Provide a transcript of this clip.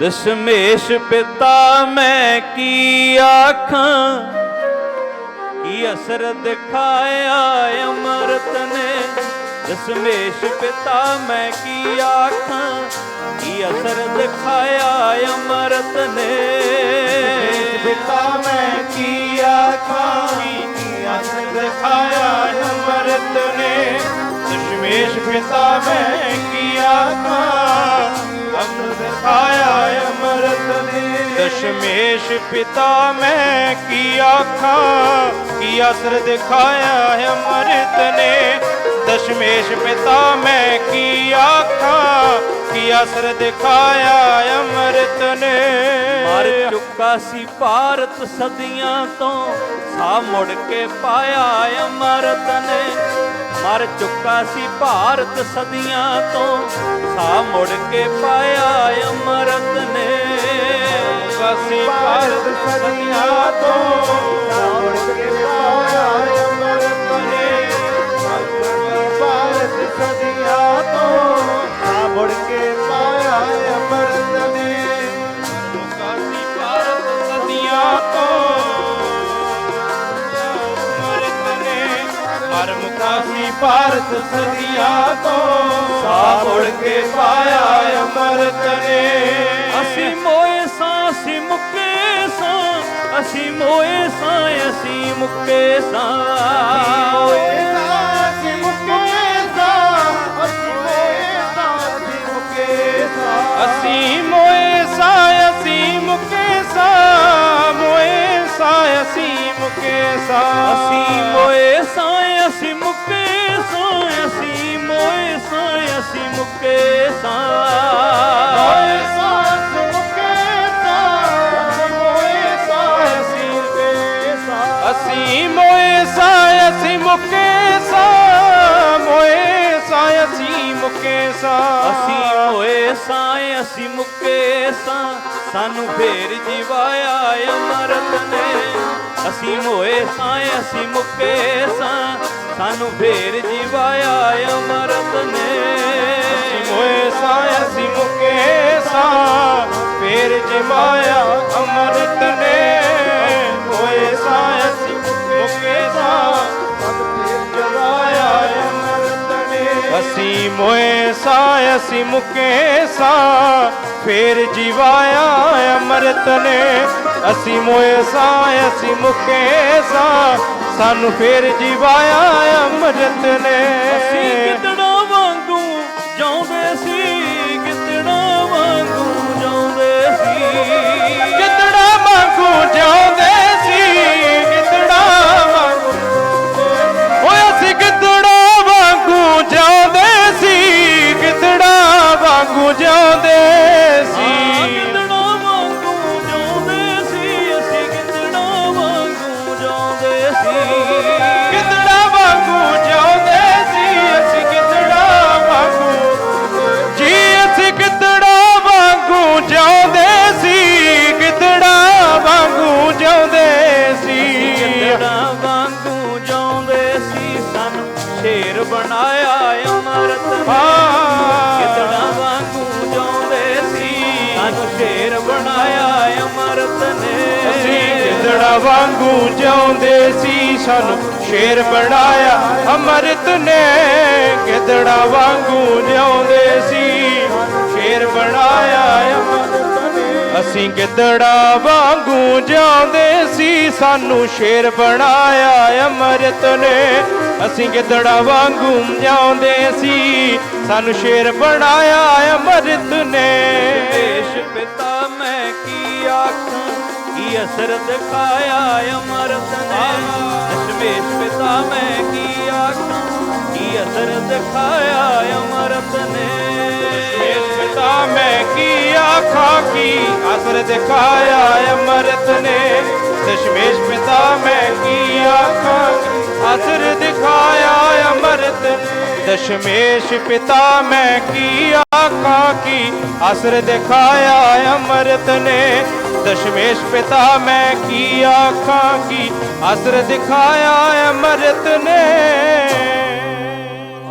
ਦਸ਼ਮੇਸ਼ ਪਿਤਾ ਮੈਂ ਕੀ ਆਖਾਂ? ਕੀ ਅਸਰ ਦਿਖਾਇਆ ਅਮਰਤ ਨੇ? ਦਸ਼ਮੇਸ਼ ਪਿਤਾ ਮੈਂ ਕੀ ਆਖਾਂ? ਕੀ ਅਸਰ ਦਿਖਾਇਆ ਅਮਰਤ ਨੇ? ਪਿਤਾ ਮੈਂ ਕੀ ਆਖਾਂ? ਕੀ ਅਸਰ ਦਿਖਾਇਆ ਅਮਰਤ ਨੇ? ਦਸ਼ਮੇਸ਼ ਪਿਤਾ ਮੈਂ ਕੀ ਦਸ਼ਮੇਸ਼ ਪਿਤਾ ਮੈਂ ਕੀ ਆਖਾਂ? ਕੀ ਅਸਰ ਦਿਖਾਇਆ ਅਮਰਤ ਨੇ? ਦਸ਼ਮੇਸ਼ ਪਿਤਾ ਮੈਂ ਕੀ ਆਖਾਂ? ਕੀ ਅਸਰ ਦਿਖਾਇਆ ਅਮਰਤ ਨੇ? ਮਰ ਚੁੱਕਾ ਸੀ ਭਾਰਤ ਸਦੀਆਂ ਤੋਂ। ਸਾ ਮੁੜ ਕੇ ਪਾਇਆ ਅਮਰਤ ਨੇ। ਮਰ ਚੁੱਕਾ ਸੀ ਭਾਰਤ ਸਦੀਆਂ ਤੋਂ। ਸਾ ਮੁੜ ਕੇ ਪਾਇਆ ਅਮਰਤ ਨੇ। ਕਾਸੀ ਭਾਰਤ ਸਦੀਆਂ ਹਰ ਮੁਕਾਸੀ ਭਾਰਤ ਸਦੀਆਂ ਤੋਂ ਸਾ ਮੁੜ ਕੇ ਪਾਇਆ ਅਮਰਤ ਨੇ ਅਸੀਂ ਮੋਏ ਸਾਂ ਅਸੀਂ ਮੁੱਕੇ ਸਾਂ ਅਸੀਂ ਮੋਏ ਸਾਂ ਅਸੀਂ ਮੁੱਕੇ ਸਾਂ। ਅਸੀਂ ਮੋਏ ਸਾ ਅਸੀਂ ਮੁਕੇ ਸਾ ਮੋਏ ਸਾ ਅਸੀਂ ਮੁਕੇ ਸਾ। ਅਸੀਂ ਮੋਏ ਸਾਂ। ਅਸੀਂ ਮੁੱਕੇ ਸਾਂ ਅਸੀਂ ਮੋਏ ਸਾਂ ਅਸੀਂ ਮੁੱਕੇ ਸਾਂ। ਮੋਏ ਸਾ ਅਸੀਂ ਮੁਕੇ ਸਾ ਮੋਏ ਸਾ ਅਸੀਂ ਮੁਕੇ ਸਾ। ਅਸੀਂ ਮੋਏ ਸਾ ਅਸੀਂ ਮੁਕੇ ਸਾ ਮੋਏ ਸਾ ਅਸੀਂ ਮੁਕੇ ਸਾ। ਅਸੀਂ ਮੋਏ ਸਾਂ ਅਸੀਂ ਮੁੱਕੇ ਸਾਂ ਸਾਨੂੰ ਫੇਰ ਜਿਵਾਇਆ ਅਮਰਤ ਨੇ। ਅਸੀਂ ਮੋਏ ਸਾਂ, ਅਸੀਂ ਮੁੱਕੇ ਸਾਂ। ਸਾਨੂੰ ਫੇਰ ਜਿਵਾਇਆ ਅਮਰਤ ਨੇ। ਮੋਏ ਸਾ, ਅਸੀਂ ਮੁੱਕੇ ਸਾਂ। ਫੇਰ ਜਮਾਇਆ ਅਮਰਤ ਨੇ। ਮੋਏ ਸਾ, ਅਸੀਂ ਸਾਂ। ਸਾ ਫੇਰ ਜਮਾਇਆ ਅਮਰਤ ਨੇ। ਅਸੀਂ ਮੋਏ ਸਾ, ਅਸੀਂ ਮੁਕੇ ਸਾ। ਫੇਰ ਜੀਵਾਇਆ ਅਮਰਤ ਨੇ। ਅਸੀਂ ਮੋਏ ਸਾਂ ਅਸੀਂ ਮੁਕੇ ਸਾਂ। ਸਾਨੂੰ ਫੇਰ ਜੀਵਾਇਆ ਅਮਰਤ ਨੇ। ਅਮਰਤ ਨੇ। ਅਸੀਂ ਗਿੱਦੜਾ ਵਾਂਗੂ ਜਿਉਂਦੇ ਸੀ ਸਾਨੂੰ ਸ਼ੇਰ ਬਣਾਇਆ ਅੰਮ੍ਰਿਤ ਨੇ। ਗਿੱਦੜਾ ਵਾਂਗੂ ਜਿਉਂਦੇ ਸੀ ਸ਼ੇਰ ਬਣਾਇਆ ਅੰਮ੍ਰਿਤ ਨੇ। ਅਸੀਂ ਗਿੱਦੜਾ ਵਾਂਗੂ ਜਿਉਂਦੇ ਸੀ ਸਾਨੂੰ ਸ਼ੇਰ ਬਣਾਇਆ ਅੰਮ੍ਰਿਤ ਨੇ। ਅਸੀਂ ਗਿੱਦੜਾ ਵਾਂਗੂ ਜਿਉਂਦੇ ਸੀ ਸਾਨੂੰ ਸ਼ੇਰ ਬਣਾਇਆ ਅੰਮ੍ਰਿਤ ਨੇ। ਦੇਸ਼ ਪਿਤਾ ਅਸਰ ਦਿਖਾਇਆ ਅਮਰਤ ਨੇ। ਦਸ਼ਮੇਸ਼ ਪਿਤਾ ਮੈਂ ਕੀ ਆਖਾਂ? ਕੀ ਅਸਰ ਦਿਖਾਇਆ ਅਮਰਤ ਨੇ? ਇਸ ਪਿਤਾ ਮੈਂ ਕੀ ਆਖਾਂ? ਕੀ ਅਸਰ ਦਿਖਾਇਆ ਅੰਮ੍ਰਿਤ ਨੇ? ਦਸ਼ਮੇਸ਼ ਪਿਤਾ ਮੈਂ ਕੀ ਆਖਾਂ? ਅਸਰ ਦਿਖਾਇਆ ਅੰਮ੍ਰਿਤ ਨੇ? ਦਸ਼ਮੇਸ਼ ਪਿਤਾ ਮੈਂ ਕੀ ਆਖਾਂ? ਕੀ ਅਸਰ ਦਿਖਾਇਆ ਅੰਮ੍ਰਿਤ ਨੇ? ਦਸ਼ਮੇਸ਼ ਪਿਤਾ ਮੈਂ ਕੀ ਆਖਾਂ ਕੀ ਅਸਰ ਦਿਖਾਇਆ ਅੰਮ੍ਰਿਤ ਨੇ।